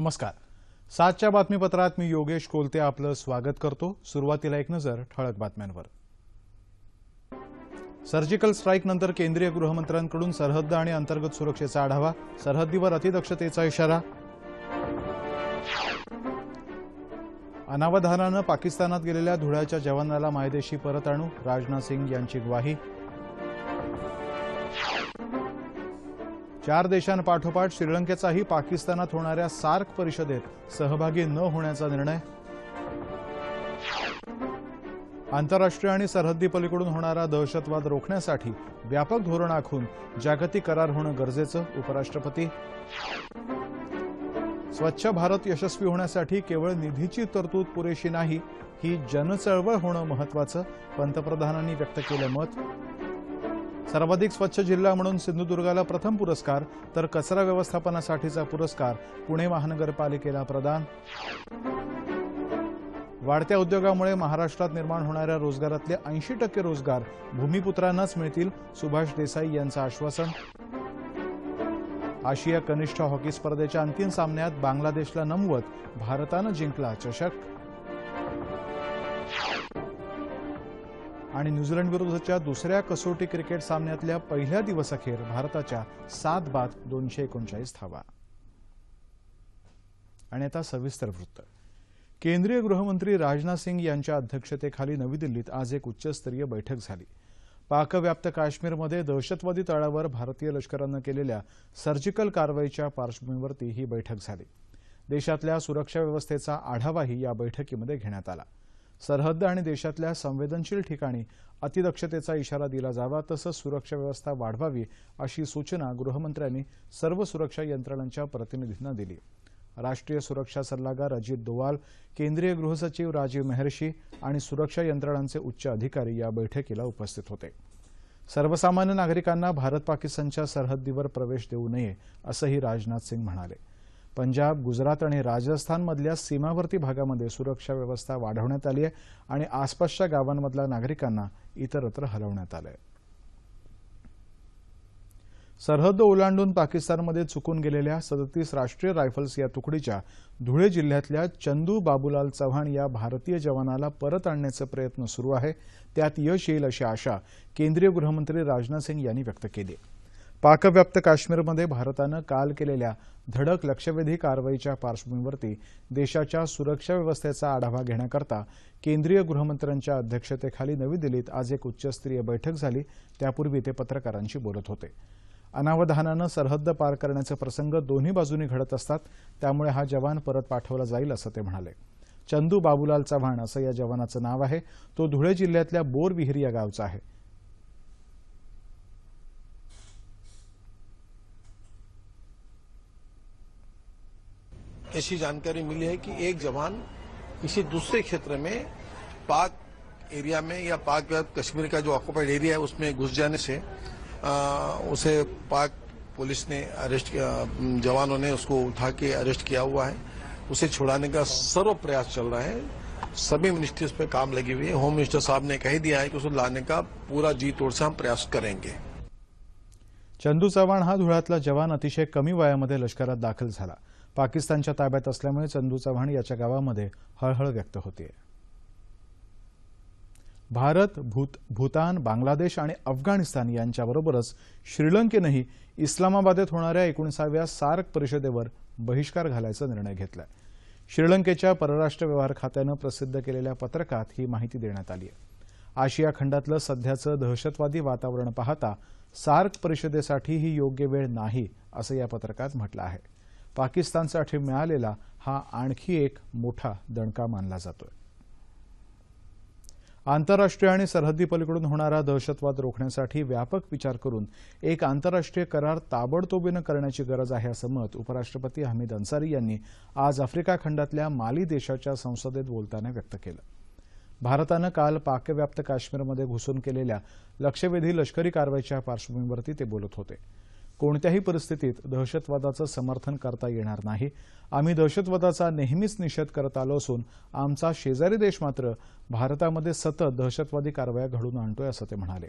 नमस्कार. सातच्या बातमीपत्रात मी योगेश कोलते आपलं स्वागत करतो. सुरुवातीला एक नजर ठळक बातम्यांवर. सर्जिकल स्ट्राईक नंतर केंद्रीय गृहमंत्र्यांकडून सरहद्द आणि अंतर्गत सुरक्षेचा आढावा सरहद्दीवर अतिदक्षतेचा इशारा. अनावधानानं पाकिस्तानात गेलेल्या धुळ्याच्या जवानाला मायदेशी परत आणू राजनाथ सिंग यांची ग्वाही. चार देशांपाठोपाठ श्रीलंकेचाही पाकिस्तानात होणाऱ्या सार्क परिषदेत सहभागी न होण्याचा निर्णय. आंतरराष्ट्रीय आणि सरहद्दी पलीकडून होणारा दहशतवाद रोखण्यासाठी व्यापक धोरण आखून जागतिक करार होणं गरजेचं उपराष्ट्रपती. स्वच्छ भारत यशस्वी होण्यासाठी केवळ निधीची तरतूद पुरेशी नाही ही जनचळवळ होणं महत्वाचं पंतप्रधानांनी व्यक्त केलं मत. सर्वाधिक स्वच्छ जिल्हा म्हणून सिंधुदुर्गाला प्रथम पुरस्कार तर कचरा व्यवस्थापनासाठीचा पुरस्कार पुणे महानगरपालिकेला प्रदान. वाढत्या उद्योगामुळे महाराष्ट्रात निर्माण होणाऱ्या रोजगारातले ऐंशी टक्के रोजगार भूमिपुत्रांनाच मिळतील सुभाष देसाई यांचं आश्वासन. आशिया कनिष्ठ हॉकी स्पर्धेच्या अंतिम सामन्यात बांगलादेशला नमवत भारतानं जिंकला चषक. आणि न्यूझीलंड विरुद्धच्या दुसऱ्या कसोटी क्रिकेट सामन्यातल्या पहिल्या दिवसाखेर भारताच्या सात बाद दोनशे एकोणचाळीस धावा. आणि आता सविस्तर वृत्त. केंद्रीय गृहमंत्री राजनाथ सिंग यांच्या अध्यक्षतेखाली नवी दिल्लीत आज एक उच्चस्तरीय बैठक झाली. पाकव्याप्त काश्मीरमध्ये दहशतवादी तळावर भारतीय लष्करानं केलेल्या सर्जिकल कारवाईच्या पार्श्वभूमीवरती ही बैठक झाली. देशातल्या सुरक्षा व्यवस्थेचा आढावाही या बैठकीमध्ये घेण्यात आला. सरहद्द आणि देशातल्या संवेदनशील ठिकाणी अतिदक्षतेचा इशारा दिला जावा तसंच सुरक्षा व्यवस्था वाढवावी अशी सूचना गृहमंत्र्यांनी सर्व सुरक्षा यंत्रणांच्या प्रतिनिधींना दिली. राष्ट्रीय सुरक्षा सल्लागार अजित दोवाल केंद्रीय गृहसचिव राजीव मेहर्षी आणि सुरक्षा यंत्रणांचे उच्च अधिकारी या बैठकीला उपस्थित होते. सर्वसामान्य नागरिकांना भारत पाकिस्तानच्या सरहद्दीवर प्रवेश देऊ नये असंही राजनाथ सिंग म्हणाले. पंजाब गुजरात आणि राजस्थानमधल्या सीमावर्ती भागामध्ये सुरक्षा व्यवस्था वाढवण्यात आली आहे आणि आसपासच्या गावांमधल्या नागरिकांना इतरत्र हलवण्यात आलं आहे सरहद्द ओलांडून पाकिस्तानमध्ये चुकून गेलेल्या सदतीस राष्ट्रीय रायफल्स या तुकडीच्या धुळे जिल्ह्यातल्या चंदू बाबूलाल चव्हाण या भारतीय जवानाला परत आणण्याचे प्रयत्न सुरू आहे. त्यात यश येईल अशी आशा केंद्रीय गृहमंत्री राजनाथ सिंग यांनी व्यक्त केली पाकव्याप्त काश्मीरमध्ये भारतानं काल केलेल्या धडक लक्षवेधी कारवाईच्या पार्श्वभूमीवरती देशाच्या सुरक्षा व्यवस्थेचा आढावा घेण्याकरता केंद्रीय गृहमंत्र्यांच्या अध्यक्षतेखाली नवी दिल्लीत आज एक उच्चस्तरीय बैठक झाली. त्यापूर्वी ते पत्रकारांशी बोलत होते. अनावधानानं सरहद्द पार करण्याचे प्रसंग दोन्ही बाजूनी घडत असतात. त्यामुळे हा जवान परत पाठवला जाईल असं ते म्हणाले. चंदू बाबूलाल चव्हाण असं या जवानाचं नाव आहे. तो धुळे जिल्ह्यातल्या बोरविहिरी या गावचा आहे. ऐसी जानकारी मिली है कि एक जवान किसी दूसरे क्षेत्र में पाक एरिया में या पाक कश्मीर का जो ऑक्युपाइड एरिया है उसमें घुस जाने से आ, उसे पाक पुलिस ने अरेस्ट किया जवानों ने उसको उठा के अरेस्ट किया हुआ है। उसे छुड़ाने का सर्व प्रयास चल रहा है। सभी मिनिस्ट्रीज पे काम लगी हुई है। होम मिनिस्टर साहब ने कह दिया है कि उसको लाने का पूरा जी तोड़ से हम प्रयास करेंगे। चंदू चव्हाण हा धुळ्यातला जवान अतिशय कमी वयामध्ये लष्करात दाखल झाला. पाकिस्तानच्या ताब्यात असल्यामुळे चंदू चव्हाण याच्या गावामध्ये हळहळ व्यक्त होतीये. भारत भूत भूतान बांगलादेश आणि अफगाणिस्तान यांच्याबरोबरच श्रीलंकेनंही इस्लामाबादेत होणाऱ्या एकोणीसाव्या सार्क परिषदेवर बहिष्कार घालायचा निर्णय घेतलाय. श्रीलंकेच्या परराष्ट्र व्यवहार खात्यानं प्रसिद्ध केलेल्या पत्रकात ही माहिती देण्यात आली आहे आशिया खंडातलं सध्याचं दहशतवादी वातावरण पाहता सार्क परिषदेसाठी ही योग्य वेळ नाही असं या पत्रकात म्हटलं आहे. पाकिस्तानसाठी मिळालेला हा आणखी एक मोठा दणका मानला जातोय. आंतरराष्ट्रीय आणि सरहद्दी पलीकडून होणारा दहशतवाद रोखण्यासाठी व्यापक विचार करून एक आंतरराष्ट्रीय करार ताबडतोबीनं करण्याची गरज आहे असं मत उपराष्ट्रपती हमीद अन्सारी यांनी आज आफ्रिका खंडातल्या माली देशाच्या संसदेत बोलताना व्यक्त केलं. भारतानं काल पाकव्याप्त काश्मीरमध्ये घुसून केलेल्या लक्षवेधी लष्करी कारवाईच्या पार्श्वभूमीवरती ते बोलत होते. कोणत्याही परिस्थितीत दहशतवादाचं समर्थन करता येणार नाही. आम्ही दहशतवादाचा नेहमीच निषेध करत आलो असून आमचा शेजारी देश मात्र भारतामध्ये सतत दहशतवादी कारवाया घडून आणतोय असं ते म्हणाले.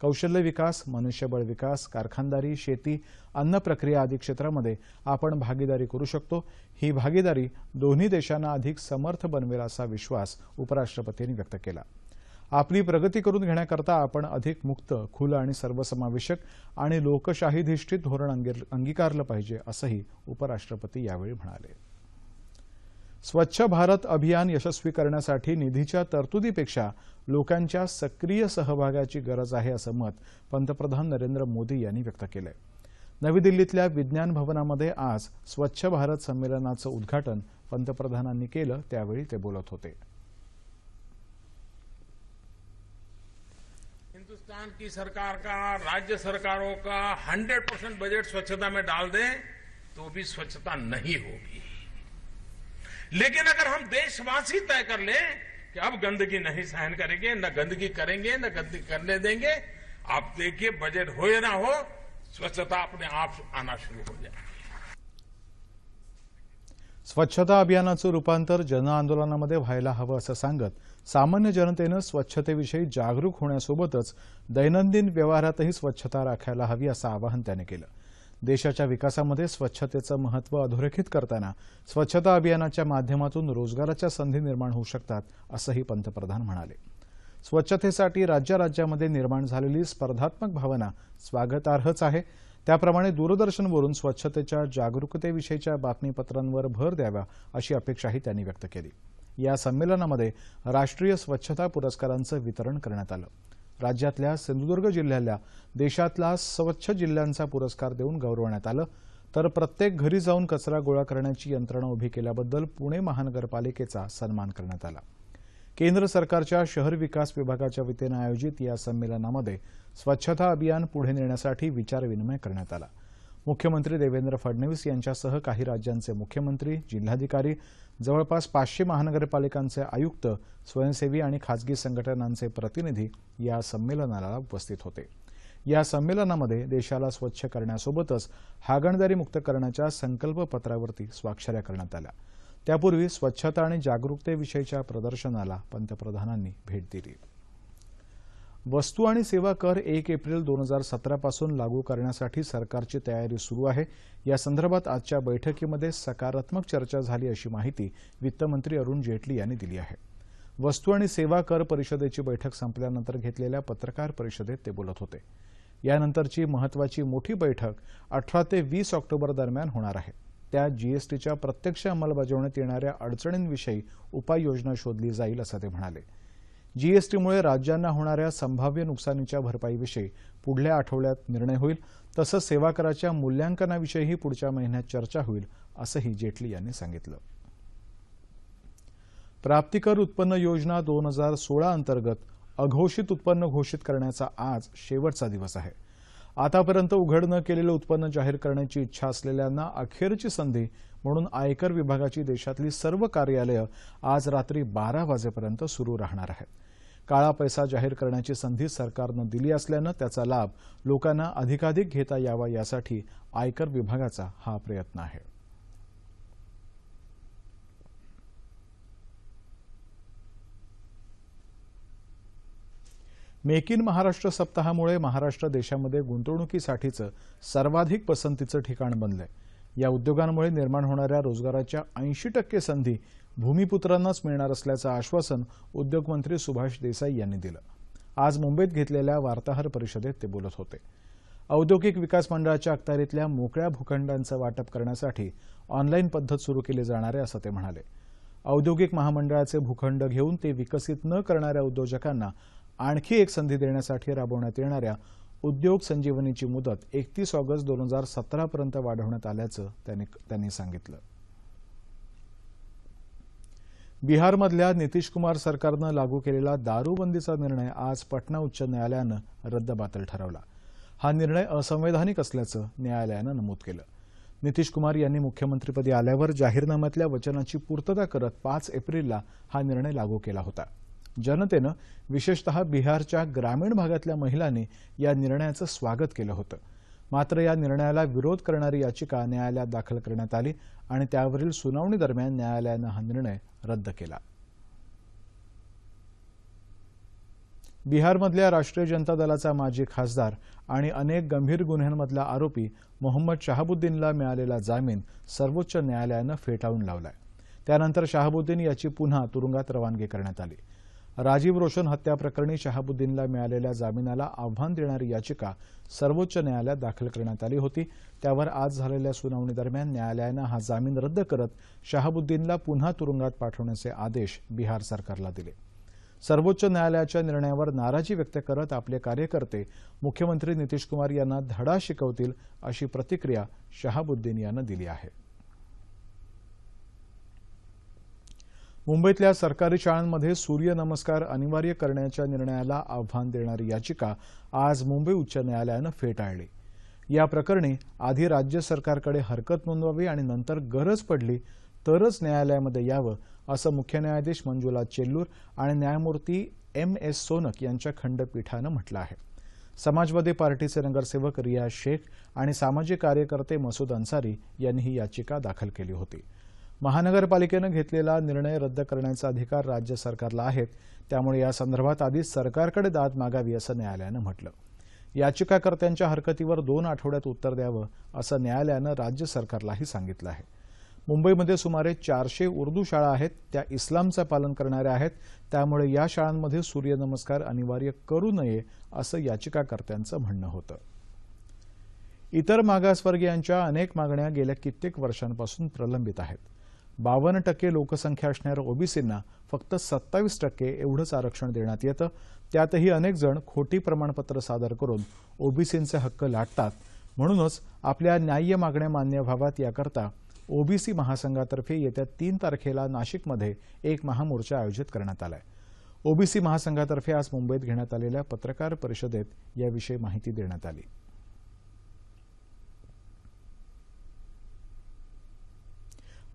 कौशल्य विकास मनुष्यबळ विकास कारखानदारी शेती अन्न प्रक्रिया आदी क्षेत्रामध्ये आपण भागीदारी करू शकतो. ही भागीदारी दोन्ही देशांना अधिक समर्थ बनवेल असा विश्वास उपराष्ट्रपतींनी व्यक्त केला. आपली प्रगती करून घेण्याकरता आपण अधिक मुक्त खुलं आणि सर्वसमावेशक आणि लोकशाहीधिष्ठित धोरण अंगी- अंगीकारलं पाहिजे असंही उपराष्ट्रपती यावेळी म्हणाले. स्वच्छ भारत अभियान यशस्वी करण्यासाठी निधीच्या तरतुदीपेक्षा लोकांच्या सक्रिय सहभागाची गरज आहे असं मत पंतप्रधान नरेंद्र मोदी यांनी व्यक्त केलंय. नवी दिल्लीतल्या विज्ञान भवनामध्ये आज स्वच्छ भारत संमेलनाचं उद्घाटन पंतप्रधानांनी केलं त्यावेळी ते बोलत होते. हिंदुस्तान की सरकार का, राज्य सरकारों का 100 परसेंट बजट स्वच्छता में डाल दें तो भी स्वच्छता नहीं होगी। लेकिन अगर हम देशवासी तय कर लें कि अब गंदगी नहीं सहन करेंगे, न गंदगी करेंगे, न गंदगी करने देंगे, आप देखिए बजट हो या ना हो, स्वच्छता अपने आप आना शुरू हो जाए। स्वच्छता अभियानाचं रूपांतर जनआंदोलनामध्ये व्हायला हवं असं सांगत सामान्य जनतेनं स्वच्छतेविषयी जागरूक होण्यासोबतच दैनंदिन व्यवहारातही स्वच्छता राखायला हवी असं आवाहन त्याने केलं. देशाच्या विकासामध्ये स्वच्छतेचं महत्त्व अधोरेखित करताना स्वच्छता अभियानाच्या माध्यमातून रोजगाराच्या संधी निर्माण होऊ शकतात असंही पंतप्रधान म्हणाले. स्वच्छतेसाठी राज्य राज्यामध्ये निर्माण झालेली स्पर्धात्मक भावना स्वागतार्हच आहे. त्याप्रमाणे दूरदर्शनवरून स्वच्छतेच्या जागरूकतेविषयीच्या बातमीपत्रांवर भर द्यावा अशी अपेक्षाही त्यांनी व्यक्त केली. या संमेलनामध्ये राष्ट्रीय स्वच्छता पुरस्कारांचं वितरण करण्यात आलं. राज्यातल्या सिंधुदुर्ग जिल्ह्याला देशातला स्वच्छ जिल्ह्यांचा पुरस्कार देऊन गौरवण्यात आलं. तर प्रत्येक घरी जाऊन कचरा गोळा करण्याची यंत्रणा उभी केल्याबद्दल पुणे महानगरपालिकेचा सन्मान करण्यात आला. केंद्र सरकारच्या शहर विकास विभागाच्या वतीनं आयोजित या संमेलनामध्ये स्वच्छता अभियान पुढे नेण्यासाठी विचारविनिमय करण्यात आला. मुख्यमंत्री देवेंद्र फडणवीस यांच्यासह काही राज्यांचे मुख्यमंत्री जिल्हाधिकारी जवळपास पाचशे महानगरपालिकांचे आयुक्त स्वयंसेवी आणि खासगी संघटनांचे प्रतिनिधी या संमेलनाला उपस्थित होते. या संमेलनामध्ये देशाला स्वच्छ करण्यासोबतच हागणदारी मुक्त करण्याच्या संकल्पपत्रावरती स्वाक्षऱ्या करण्यात आल्या. त्यापूर्वी स्वच्छता आणि जागरूकतेविषयीच्या प्रदर्शनाला पंतप्रधानांनी भेट दिली. वस्तू आणि सेवा कर एक एप्रिल दोन हजार सतरापासून लागू करण्यासाठी सरकारची तयारी सुरू आहे. या संदर्भात आजच्या बैठकीमध्ये सकारात्मक चर्चा झाली अशी माहिती वित्तमंत्री अरुण जेटली यांनी दिली आहे. वस्तू आणि सेवा कर परिषदेची बैठक संपल्यानंतर घेतलेल्या पत्रकार परिषदेत ते बोलत होते. यानंतरची महत्वाची मोठी बैठक अठरा ते वीस ऑक्टोबर दरम्यान होणार आहे. त्या जीएसटीच्या प्रत्यक्ष अंमलबजावणीत येणाऱ्या अडचणींविषयी उपाययोजना शोधली जाईल असं ते म्हणाले. जीएसटीमुळे राज्यांना होणाऱ्या संभाव्य नुकसानीच्या भरपाईविषयी पुढल्या आठवड्यात निर्णय होईल तसंच सेवा कराच्या मूल्यांकनाविषयीही पुढच्या महिन्यात चर्चा होईल असंही जेटली यांनी सांगितलं. प्राप्तिकर उत्पन्न योजना दोन हजार सोळा अंतर्गत अघोषित उत्पन्न घोषित करण्याचा आज शेवटचा दिवस आहे. आतापर्यंत उघड न केलेलं उत्पन्न जाहीर करण्याची इच्छा असलेल्यांना अखेरची संधी म्हणून आयकर विभागाची देशातली सर्व कार्यालयं आज रात्री बारा वाजेपर्यंत सुरू राहणार आहेत. काळा पैसा जाहीर करण्याची संधी सरकारनं दिली असल्यानं त्याचा लाभ लोकांना अधिकाधिक घेता यावा यासाठी आयकर विभागाचा हा प्रयत्न आहे. मेक इन महाराष्ट्र सप्ताहामुळे महाराष्ट्र देशामध्ये गुंतवणुकीसाठीचं सर्वाधिक पसंतीचं ठिकाण बनलंय. या उद्योगांमुळे निर्माण होणाऱ्या रोजगाराच्या ऐंशी टक्के संधी भूमिपुत्रांनाच मिळणार असल्याचं आश्वासन उद्योगमंत्री सुभाष देसाई यांनी दिलं. आज मुंबईत घेतलेल्या वार्ताहर परिषदेत ते बोलत होते. औद्योगिक विकास मंडळाच्या अखत्यारीतल्या मोकळ्या भूखंडांचं वाटप करण्यासाठी ऑनलाईन पद्धत सुरू केली जाणार आहे असं ते म्हणाले. औद्योगिक महामंडळाचे भूखंड घेऊन ते विकसित न करणाऱ्या उद्योजकांना आणखी एक संधी देण्यासाठी राबवण्यात येणाऱ्या उद्योग संजीवनीची मुदत एकतीस ऑगस्ट दोन हजार सतरापर्यंत वाढवण्यात आल्याचं त्यांनी त्यांनी सांगितलं. बिहारमधल्या नितीश कुमार सरकारनं लागू केलेला दारूबंदीचा निर्णय आज पटना उच्च न्यायालयानं रद्दबातल ठरवला. हा निर्णय असंवैधानिक असल्याचं न्यायालयानं नमूद केलं. नितीश कुमार यांनी मुख्यमंत्रीपदी आल्यावर जाहीरनाम्यातल्या वचनाची पूर्तता करत पाच एप्रिलला हा निर्णय लागू केला होता. जनतेनं विशेषतः बिहारच्या ग्रामीण भागातल्या महिलांनी या निर्णयाचं स्वागत केलं होतं. मात्र या निर्णयाला विरोध करणारी याचिका न्यायालयात दाखल करण्यात आली आणि त्यावरील सुनावणी दरम्यान न्यायालयानं हा निर्णय रद्द केला. बिहारमधल्या राष्ट्रीय जनता दलाचा माजी खासदार आणि अनेक गंभीर गुन्ह्यांमधला आरोपी मोहम्मद शहाबुद्दीनला मिळालेला जामीन सर्वोच्च न्यायालयानं फेटाळून लावलाय. त्यानंतर शहाबुद्दीन याची पुन्हा तुरुंगात रवानगी करण्यात आली. राजीव रोशन हत्या प्रकरणी शहाबुद्दीनला मिळालेल्या जामिनाला आव्हान देणारी याचिका सर्वोच्च न्यायालयात दाखल करण्यात आली होती. त्यावर आज झालेल्या सुनावणीदरम्यान न्यायालयानं हा जामीन रद्द करत शहाबुद्दीनला पुन्हा तुरुंगात पाठवण्याचे आदेश बिहार सरकारला दिले. सर्वोच्च न्यायालयाच्या निर्णयावर नाराजी व्यक्त करत आपले कार्यकर्ते मुख्यमंत्री नितीश कुमार यांना धडा शिकवतील अशी प्रतिक्रिया शहाबुद्दीन यानं दिली आहे. मुंबईतल्या सरकारी शाळांमध्ये सूर्यनमस्कार अनिवार्य करण्याच्या निर्णयाला आव्हान देणारी याचिका आज मुंबई उच्च न्यायालयानं फेटाळली. या प्रकरणी आधी राज्य सरकारकडे हरकत नोंदवावी आणि नंतर गरज पडली तरच न्यायालयामध्ये यावं असं मुख्य न्यायाधीश मंजुला चेल्लूर आणि न्यायमूर्ती एम एस सोनक यांच्या खंडपीठानं म्हटलं आहे. समाजवादी पार्टीचे नगरसेवक रियाज शेख आणि सामाजिक कार्यकर्ते मसूद अन्सारी यांनी ही याचिका दाखल केली होती. महानगरपालिकेनं घेतलेला निर्णय रद्द करण्याचा अधिकार राज्य सरकारला आहेत त्यामुळे या संदर्भात आधीच सरकारकडे दाद मागावी असं न्यायालयानं म्हटलं. याचिकाकर्त्यांच्या हरकतीवर दोन आठवड्यात उत्तर द्यावं असं न्यायालयानं राज्य सरकारलाही सांगितलं आहे. मुंबईमध्ये सुमारे चारशे उर्दू शाळा आहेत त्या इस्लामचं पालन करणाऱ्या आहेत त्यामुळे या शाळांमध्ये सूर्यनमस्कार अनिवार्य करू नये असं याचिकाकर्त्यांचं म्हणणं होतं. इतर मागासवर्गीयांच्या अनेक मागण्या गेल्या कित्येक वर्षांपासून प्रलंबित आहेत. बावन्न टक्के लोकसंख्या असणाऱ्या ओबीसींना फक्त सत्तावीस टक्के एवढंच आरक्षण देण्यात येतं. त्यातही अनेक जण खोटी प्रमाणपत्र सादर करून ओबीसींचे हक्क लाटतात. म्हणूनच आपल्या न्याय्य मागण्या मान्य व्हाव्यात याकरता ओबीसी महासंघातर्फे येत्या तीन तारखेला नाशिकमध्ये एक महामोर्चा आयोजित करण्यात आलाय. ओबीसी महासंघातर्फे आज मुंबईत घेण्यात आलेल्या पत्रकार परिषदेत याविषयी माहिती देण्यात आली.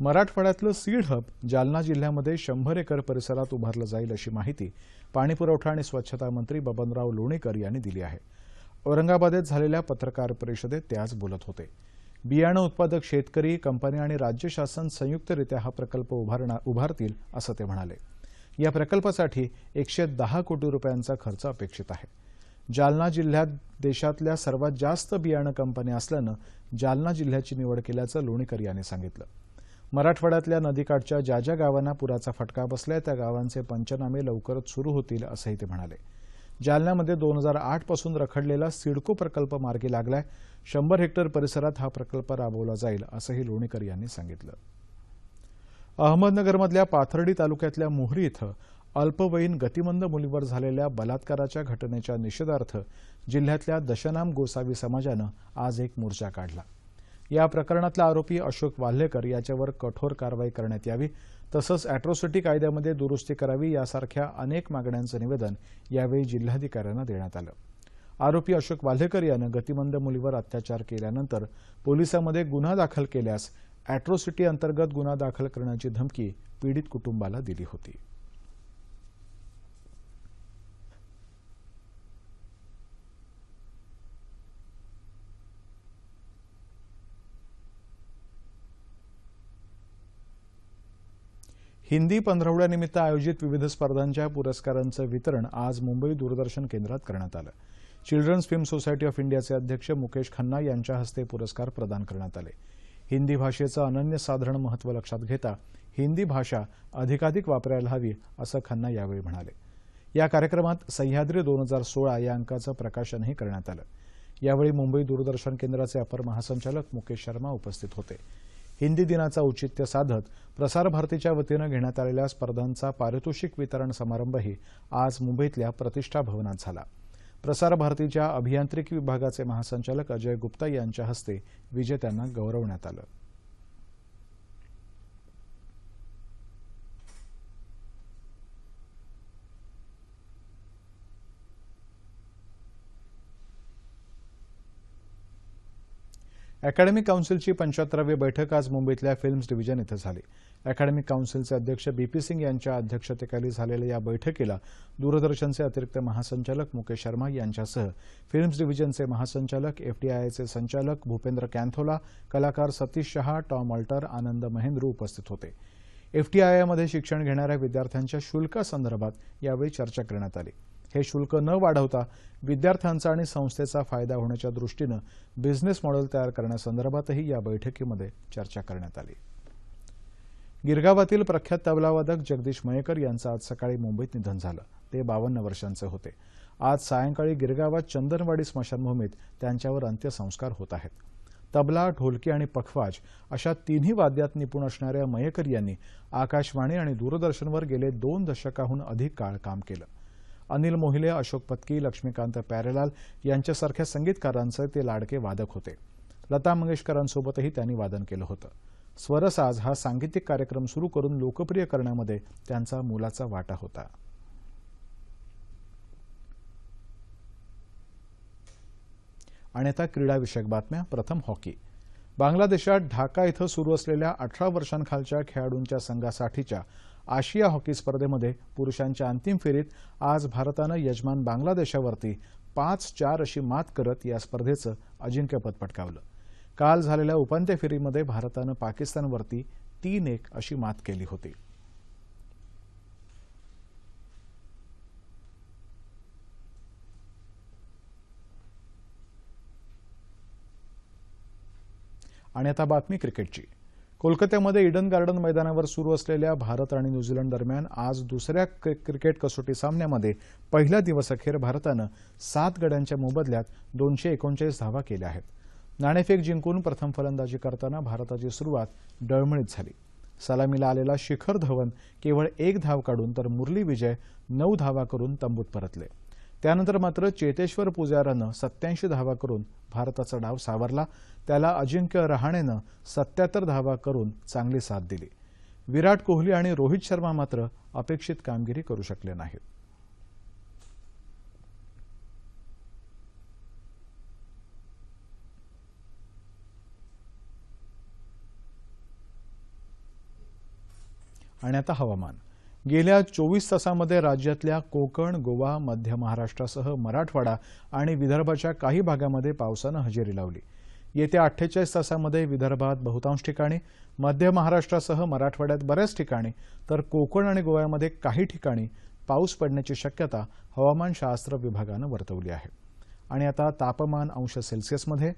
मराठवाड्यातलं सीड हब जालना जिल्ह्यामध्ये शंभर एकर परिसरात उभारलं जाईल अशी माहिती पाणीपुरवठा आणि स्वच्छता मंत्री बबनराव लोणीकर यांनी दिली आहे. औरंगाबादेत झालेल्या पत्रकार परिषदेत ते आज बोलत होते. बियाणं उत्पादक शेतकरी कंपनी आणि राज्य शासन संयुक्तरित्या हा प्रकल्प उभारणा उभारतील असं ते म्हणाले. या प्रकल्पासाठी एकशे दहा कोटी रुपयांचा खर्च अपेक्षित आहे. जालना जिल्ह्यात देशातल्या सर्वात जास्त बियाणं कंपन्या असल्यानं जालना जिल्ह्याची निवड केल्याचं लोणीकर यांनी सांगितलं. मराठवाड्यातल्या नदीकाठच्या ज्या ज्या गावांना पुराचा फटका बसलाय त्या गावांचे पंचनामे लवकरच सुरू होतील असंही ते म्हणाले. जालन्यामध्ये दोन हजार आठपासून रखडलेला सिडको प्रकल्प मार्गी लागलाय. शंभर हेक्टर परिसरात हा प्रकल्प राबवला जाईल असंही लोणीकर यांनी सांगितलं. अहमदनगरमधल्या पाथर्डी तालुक्यातल्या मोहरी इथं अल्पवयीन गतिमंद मुलीवर झालेल्या बलात्काराच्या घटनेच्या निषेधार्थ जिल्ह्यातल्या दशनाम गोसावी समाजानं आज एक मोर्चा काढला. या प्रकरणातला आरोपी अशोक वाल्हेकर याच्यावर कठोर कारवाई करण्यात यावी तसंच अॅट्रॉसिटी कायद्यामध्ये दुरुस्ती करावी यासारख्या अनेक मागण्यांचं निवेदन यावेळी जिल्हाधिकाऱ्यांना देण्यात आलं. आरोपी अशोक वाल्हेकर यानं गतिमंद मुलीवर अत्याचार केल्यानंतर पोलिसांमध्ये गुन्हा दाखल केल्यास अॅट्रॉसिटी अंतर्गत गुन्हा दाखल करण्याची धमकी पीडित कुटुंबाला दिली होती. हिंदी पंधरवड्यानिमित्त आयोजित विविध स्पर्धांच्या पुरस्कारांचं वितरण आज मुंबई दूरदर्शन केंद्रात करण्यात आलं. चिल्ड्रन्स फिल्म सोसायटी ऑफ इंडियाचे अध्यक्ष मुकेश खन्ना यांच्या हस्ते पुरस्कार प्रदान करण्यात आले. हिंदी भाषेचं अनन्यसाधारण महत्त्व लक्षात घेता हिंदी भाषा अधिकाधिक वापरायला हवी असं खन्ना यावेळी म्हणाले. या कार्यक्रमात सह्याद्री दोन हजार सोळा या अंकाचं प्रकाशनही करण्यात आलं. यावेळी मुंबई दूरदर्शन केंद्राचे अपर महासंचालक मुकेश शर्मा उपस्थित होते. हिंदी दिनाचं औचित्य साधत प्रसार भारतीच्या वतीनं घेण्यात आलेल्या स्पर्धांचा पारितोषिक वितरण समारंभही आज मुंबईतल्या प्रतिष्ठा भवनात झाला. प्रसार भारतीच्या अभियांत्रिकी विभागाचे महासंचालक अजय गुप्ता यांच्या हस्ते विजेत्यांना गौरवण्यात आलं. अकॅडमी काउन्सिलची पंच्याहत्तरावी बैठक आज मुंबईतल्या फिल्म्स डिव्हिजन इथं झाली. अकॅडमी काउन्सिलचे अध्यक्ष बी पी सिंग यांच्या अध्यक्षतेखाली झालेल्या या बैठकीला दूरदर्शनचे अतिरिक्त महासंचालक मुकेश शर्मा यांच्यासह फिल्म्स डिव्हिजनचे महासंचालक एफडीआयचे संचालक भूपेंद्र कॅन्थोला कलाकार सतीश शहा टॉम अल्टर आनंद महेंद्रू उपस्थित होते. एफटीआयमध्ये शिक्षण घेणाऱ्या विद्यार्थ्यांच्या शुल्कासंदर्भात यावेळी चर्चा करण्यात आली. हे शुल्क न वाढवता विद्यार्थ्यांचा आणि संस्थेचा फायदा होण्याच्या दृष्टीनं बिझनेस मॉडेल तयार करण्यासंदर्भातही या बैठकीमध्ये चर्चा करण्यात आली. गिरगावातील प्रख्यात तबलावादक जगदीश मयेकर यांचं आज सकाळी मुंबईत निधन झालं. ते बावन्न वर्षांचे होते. आज सायंकाळी गिरगावात चंदनवाडी स्मशानभूमीत त्यांच्यावर अंत्यसंस्कार होत आहेत. तबला ढोलकी आणि पखवाज अशा तिन्ही वाद्यात निपुण असणाऱ्या मयेकर यांनी आकाशवाणी आणि दूरदर्शनवर गेले दोन दशकाहून अधिक काळ काम केलं. अनिल मोहिले अशोक पत्की लक्ष्मीकांत प्यारेलाल यांच्यासारख्या संगीतकारांचे ते लाडके वादक होते. लता मंगेशकरांसोबतही त्यांनी वादन केलं होतं. स्वरसाज हा सांगीतिक कार्यक्रम सुरू करून लोकप्रिय करण्यामध्ये त्यांचा मोलाचा वाटा होता. आणि आता क्रीडाविषयक बातम्या प्रथम हॉकी. बांगलादेशात ढाका इथं सुरू असलेल्या अठरा वर्षांखालच्या खेळाडूंच्या संघासाठीच्या आशिया हॉकी स्पर्धेमध्ये पुरुषांच्या अंतिम फेरीत आज भारतानं यजमान बांगलादेशावरती पाच चार अशी मात करत या स्पर्धेचं अजिंक्यपद पटकावलं. काल झालेल्या उपांत्य फेरीमध्ये भारतानं पाकिस्तानवरती तीन एक अशी मात केली होती. आणि आता बातमी क्रिकेटची. कोलकात्यामध्ये इडन गार्डन मैदानावर सुरू असलेल्या भारत आणि न्यूझीलंड दरम्यान आज दुसऱ्या क्रिकेट कसोटी सामन्यामध्ये पहिल्या दिवसअखेर भारतानं सात गड्यांच्या मोबदल्यात दोनशे एकोणचाळीस धावा केल्या आहेत. नाणेफेक जिंकून प्रथम फलंदाजी करताना भारताची सुरुवात डळमळीत झाली. सलामीला आलेला शिखर धवन केवळ एक धाव काढून तर मुरली विजय नऊ धावा करून तंबूत परतले. त्यानंतर मात्र चेतेश्वर पुजारानं सत्याऐंशी धावा करून भारताचा डाव सावरला. त्याला अजिंक्य रहाणेनं सत्याहत्तर धावा करून चांगली साथ दिली. विराट कोहली आणि रोहित शर्मा मात्र अपेक्षित कामगिरी करू शकले नाहीत. आणि आता हवामान. गेल्या चोवीस तासामध्ये राज्यातल्या कोकण गोवा मध्य महाराष्ट्रासह मराठवाडा आणि विदर्भाच्या काही भागामध्ये पावसानं हजेरी लावली. येत्या अठ्ठेचाळीस तासामध्ये विदर्भात बहुतांश ठिकाणी मध्य महाराष्ट्रासह मराठवाड्यात बऱ्याच ठिकाणी तर कोकण आणि गोव्यामध्ये काही ठिकाणी पाऊस पडण्याची शक्यता हवामानशास्त्र विभागानं वर्तवली आहे. आणि आता तापमान अंश सेल्सिअसमध्ये.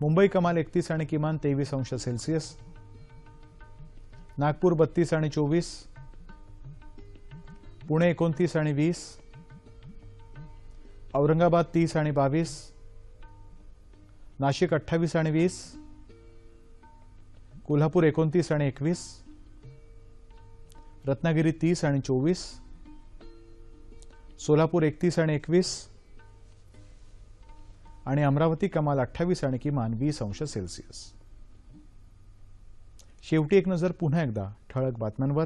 मुंबई कमाल एकतीस आणि किमान तेवीस अंश सेल्सिअस. नागपूर बत्तीस आणि चोवीस. पुणे एकोणतीस आणि वीस. औरंगाबाद तीस आणि बावीस. नाशिक अठ्ठावीस आणि वीस. कोल्हापूर एकोणतीस आणि एकवीस. रत्नागिरी तीस आणि चोवीस. सोलापूर एकतीस आणि एकवीस. आणि अमरावती कमाल अठ्ठावीस आणि किमान वीस अंश सेल्सिअस. शेवटी एक नजर पुन्हा एकदा ठळक बातम्यांवर.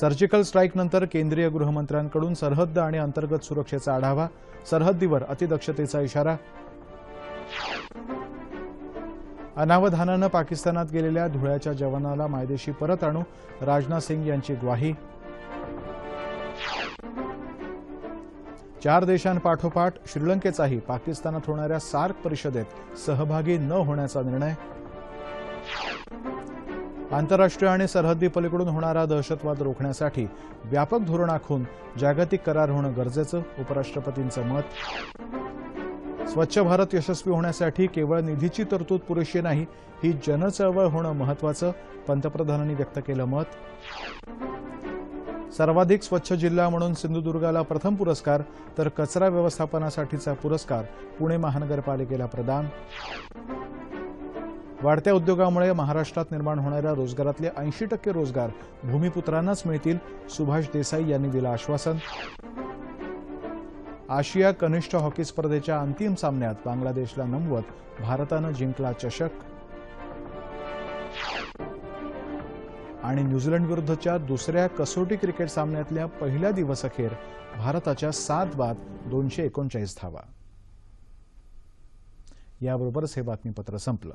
सर्जिकल स्ट्राईकनंतर केंद्रीय गृहमंत्र्यांकडून सरहद्द आणि अंतर्गत सुरक्षेचा आढावा सरहद्दीवर अतिदक्षतेचा इशारा. अनावधानानं पाकिस्तानात गेलेल्या धुळ्याच्या जवानाला मायदेशी परत आणू राजनाथ सिंग यांची ग्वाही. चार देशांपाठोपाठ श्रीलंकेचाही पाकिस्तानात होणाऱ्या सार्क परिषदेत सहभागी न होण्याचा निर्णय. आंतरराष्ट्रीय आणि सरहद्दी पलीकडून होणारा दहशतवाद रोखण्यासाठी व्यापक धोरण आखून जागतिक करार होणं गरजेचं उपराष्ट्रपतींचं मत. स्वच्छ भारत यशस्वी होण्यासाठी केवळ निधीची तरतूद पुरेशी नाही ही जनचळवळ होणं महत्वाचं पंतप्रधानांनी व्यक्त केलं मत. सर्वाधिक स्वच्छ जिल्हा म्हणून सिंधुदुर्गाला प्रथम पुरस्कार तर कचरा व्यवस्थापनासाठीचा पुरस्कार पुणे महानगरपालिकेला प्रदान. वाढत्या उद्योगामुळे महाराष्ट्रात निर्माण होणाऱ्या रोजगारातले ऐंशी टक्के रोजगार भूमिपुत्रांनाच मिळतील सुभाष देसाई यांनी दिलं आश्वासन. आशिया कनिष्ठ हॉकी स्पर्धेच्या अंतिम सामन्यात बांगलादेशला नमवत भारतानं जिंकला चषक. आणि न्यूझीलंड विरुद्धच्या दुसऱ्या कसोटी क्रिकेट सामन्यातल्या पहिल्या दिवसअखेर भारताच्या सात बाद दोनशे एकोणचाळीस धावा. याबरोबरच हे बातमीपत्र संपलं.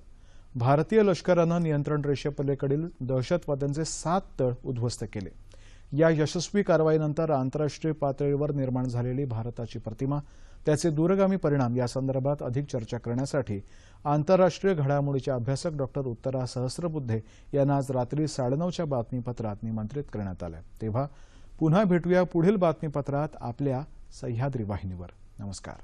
भारतीय लष्करानं नियंत्रण रेषेपलीकडील दहशतवाद्यांचे सात तळ उद्ध्वस्त केले. या यशस्वी कारवाईनंतर आंतरराष्ट्रीय पातळीवर निर्माण झालेली भारताची प्रतिमा त्याचे दूरगामी परिणाम या संदर्भात अधिक चर्चा करण्यासाठी आंतरराष्ट्रीय घडामोडीचे अभ्यासक डॉक्टर उत्तरा सहस्रबुद्धे यांना आज रात्री साडेनऊच्या बातमीपत्रात निमंत्रित करण्यात आलं. तेव्हा पुन्हा भेटूया पुढील बातमीपत्रात आपल्या सह्याद्री वाहिनीवर. नमस्कार.